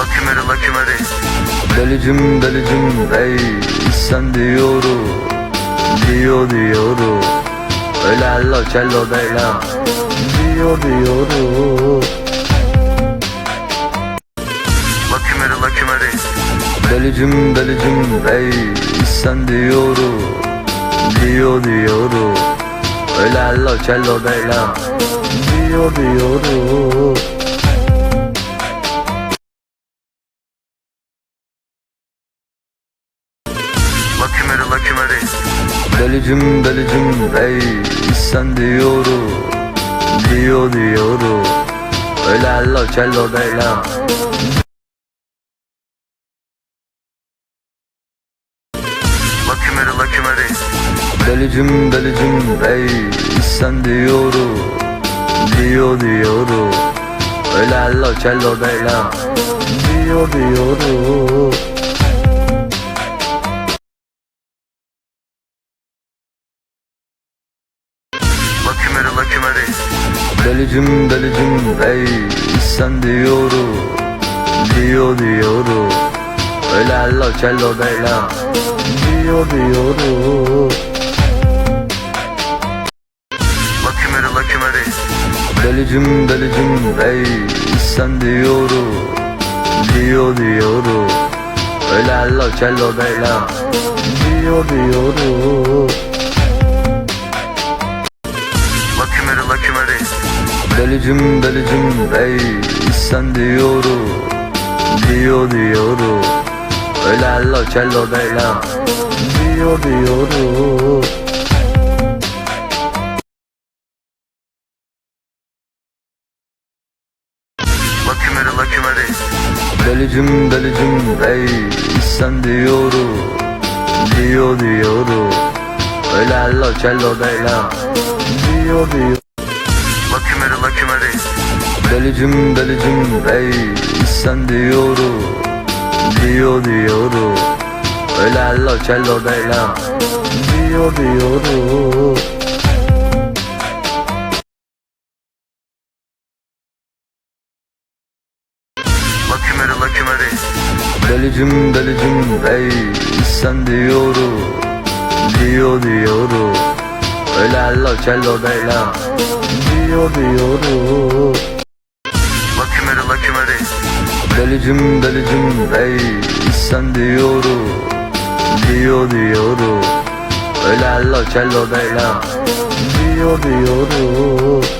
Bakümeri bakümeri Delicim delicim ey sen diyorum Diyor diyorum Öyle hello cello beyla Diyor diyorum Bakümeri bakümeri Delicim delicim ey sen diyorum Diyor diyorum Öyle hello cello beyla Diyor diyorum Bakümeri bakümeri Delicim delicim ey sen diyorum Diyor diyorum Öyle hello cello beyla Bakümeri bakümeri Delicim delicim ey sen diyorum Diyor diyorum Öyle hello cello beyla Diyor diyorum Delicim delicim ey sen diyorum Diyor diyorum Öyle cello beyla Diyor diyorum Bakümeri bakümeri Delicim delicim ey sen diyorum Diyor diyorum Öyle cello beyla Diyor diyorum Bakümeri bakümeri Delicim delicim ey sen diyorum Diyor diyorum Öyle hello cello beyla Diyor diyorum Bakümeri bakümeri Delicim delicim ey sen diyorum Diyor diyorum Öyle hello cello beyla Diyor diyor Bakümeri Delicim delicim ey sen diyorum Diyor diyorum Öyle hello cello beyla Diyor diyorum Bakümeri bakümeri Delicim delicim ey sen diyorum Diyor diyorum Hello cello beyla Diyor diyorum Bakümeri bakümeri Delicim delicim ey sen diyorum Diyor diyorum hello cello beyla Diyor diyorum